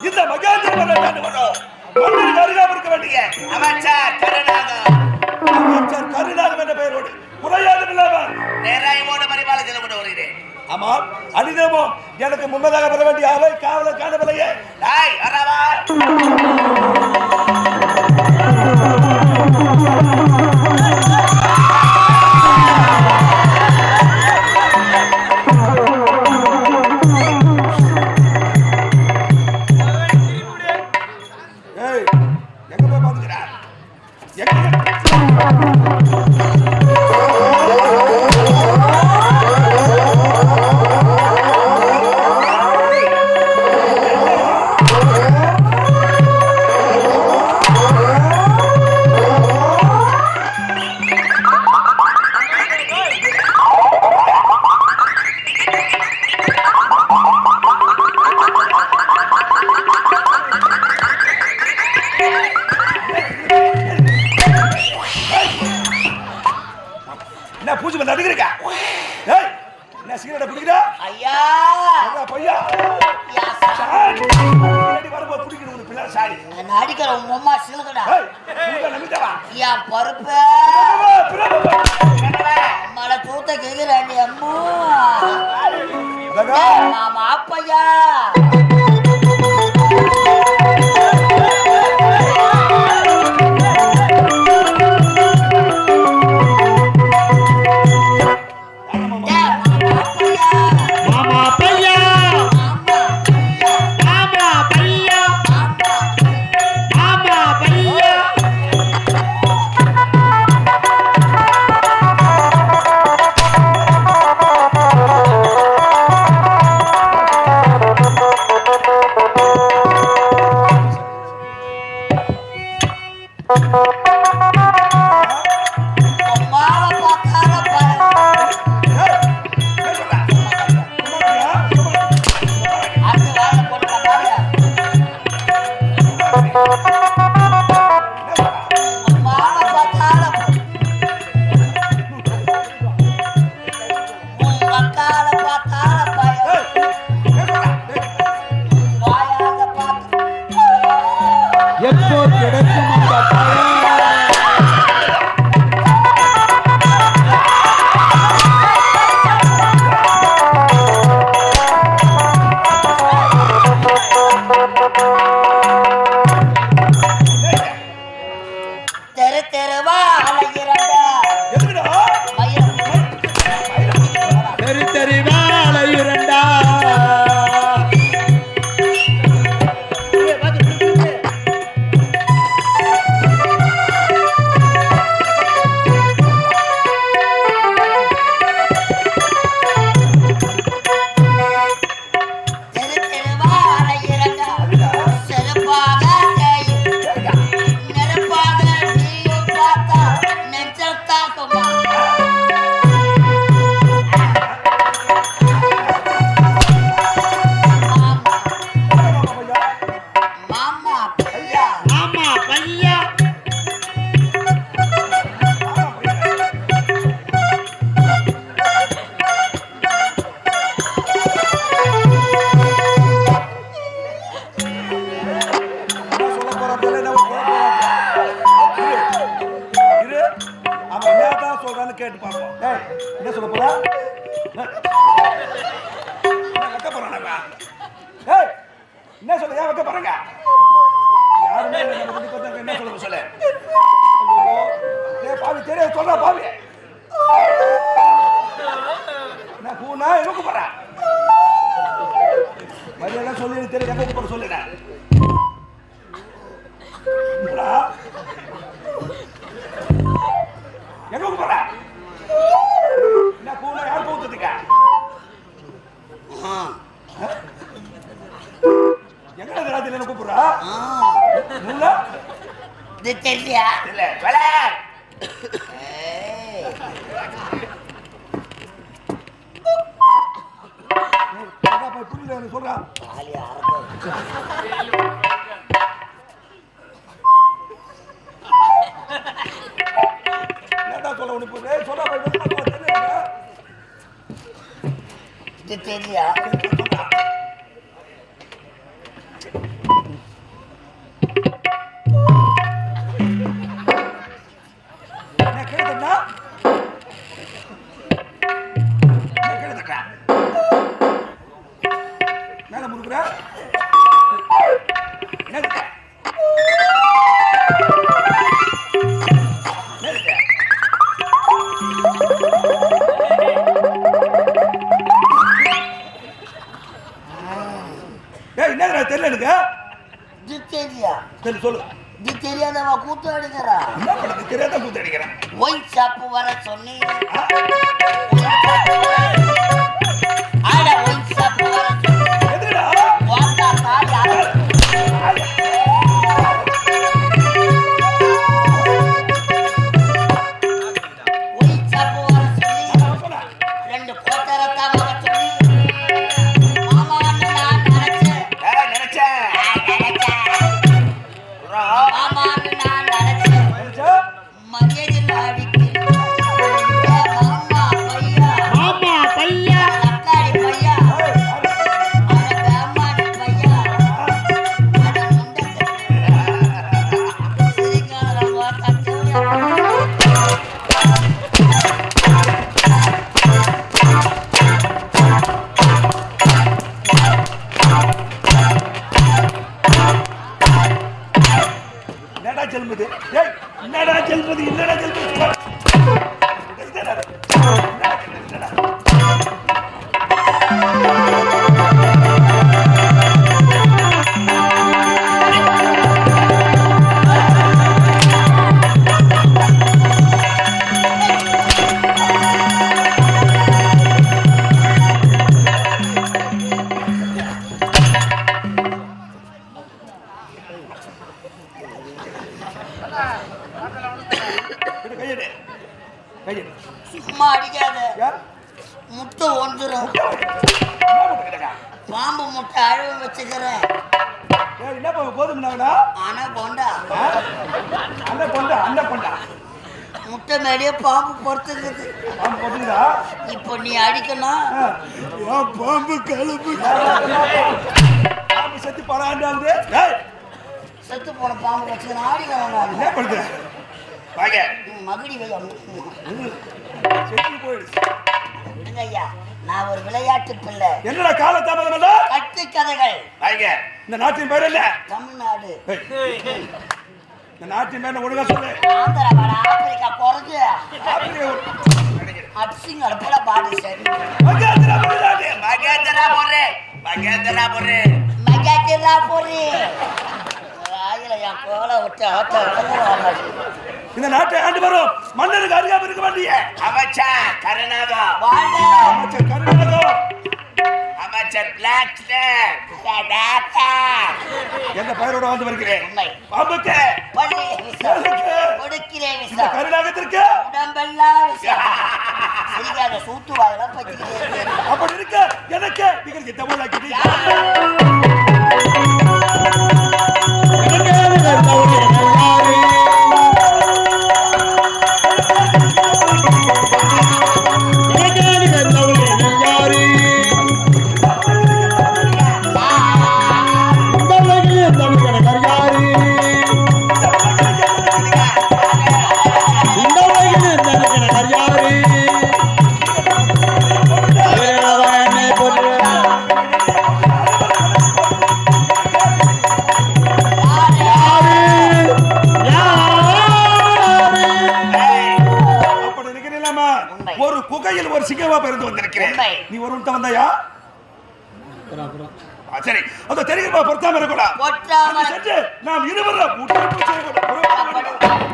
இந்த மகாந்திர மன்னர் மன்னருக்கு அருகாமல் இருக்க வேண்டிய அமைச்சர் கருணாகர். அமைச்சர் கருணாகம் என்ற பெயரோடு குறையாதும் இல்லாமல் நிறைவோடு பரிபால செல்ல கொண்டு வருகிறேன். ஆமாம் அனிதமும் எனக்கு முன்னதாக வர வேண்டிய அவை காவலர் காணவில்லையே. டாய் வரவா? என்ன சிகரெட்டை குடிக்கிறா ஐயா. பையா. வரும்போது குடிக்கணும் உனக்கு பிள்ளை சாரி. நான் அடிக்கிற உங்க அம்மா சிலுகடா நம்பிட்டவா? யா பருப்பு மழை தூத்த கேக்குறாண்டி அம்மா. மாமா அப்பையா தெருவா கேட்டு பார்ப்போம் என்ன சொல்ல போறா? வைக்க ஏய் என்ன சொல்ல ஏன் வைக்க போறாங்க? யாருமே என்ன சொல்ல சொல்லு? பாவி தெரியாது சொல்றா பாவி. என்ன பூனா எங்க கூப்பிடுற மரியாதை சொல்லி எனக்கு தெரியும் எங்க கூப்பிட சொல்லுறேன் எங்க கூப்பிடுற தெரியலையா இல்ல புரியல. ஏன்டா சொல்ல உனக்கு? தெரியல தெரியா சொல்லு. இது தெரியாதவ கூத்து அடிக்கிறா என்ன பண்ணுது தெரியாத கூத்து அடிக்கிறேன். ஒயின் ஷாப் வர சொன்னி சும்மா அடிக்காத. முட்டை ஒன்றுரும் பாம்பு முட்டை அழுவ வச்சுக்கிறேன். என்ன பண்ண போதும்னாங்கடா ஆனா கொண்டா அந்த கொண்டா அந்த பொண்டா. முட்டை மேலேயே பாம்பு பொறுத்துக்குது. பாம்பு போட்டுக்குதா இப்போ நீ அடிக்கணும் பாம்பு கழுப்பு பாம்பு செத்து பராண்டாங்க செத்து போன பாம்பு ஆடிக்கிறேன் நான் என்ன பண்ணுது வாங்க. மகுடி வையா செத்து போயிடுச்சு. விடுங்க ஐயா நான் ஒரு விளையாட்டு பிள்ளை. என்னடா கால தாமதம் கட்டு கதைகள். வாங்க. இந்த நாட்டின் பேர் என்ன? தமிழ்நாடு. இந்த நாட்டின் பேர் ஒழுங்கா சொல்லு. ஆந்திரா வட ஆப்பிரிக்கா குறைஞ்சு ஆப்பிரிக்கா ஒரு- அப்சிங் பாடு சரி. மகேந்திரா தமிழ்நாடு. மகேந்திரா போறே மகேந்திரா போறே மகாத்திரா போறி இந்த நாட்டை ஆண்டு வரும். மன்னருக்கு அறியாம இருக்க வேண்டிய அமைச்சர் வாழ்க! அமைச்சர் கருணாகம் அமைச்சர் பிளாக் எந்த பெயரோட வந்து வருகிறேன் பாம்புக்கு. பள்ளி விஷம் எதுக்கு? கொடுக்கிறே இந்த விஷம் கருணாகத்திற்கு. உடம்பெல்லாம் சிரிக்காத சூத்து வாயெல்லாம் பச்சிக்கிட்டே இருக்கு. அப்படி இருக்க எனக்கு. நீங்கள் தமிழாக்கி ஒரு குகையில் ஒரு சிங்கமா பிறந்து வந்திருக்கிறேன். நீ ஒரு உள்ட வந்தாயா? சரி. அந்த தெரியுமா பொருத்தாம இருக்கக்கூடாது சென்று நாம் இருவரும் உடற்பயிற்சி செய்யக்கூடாது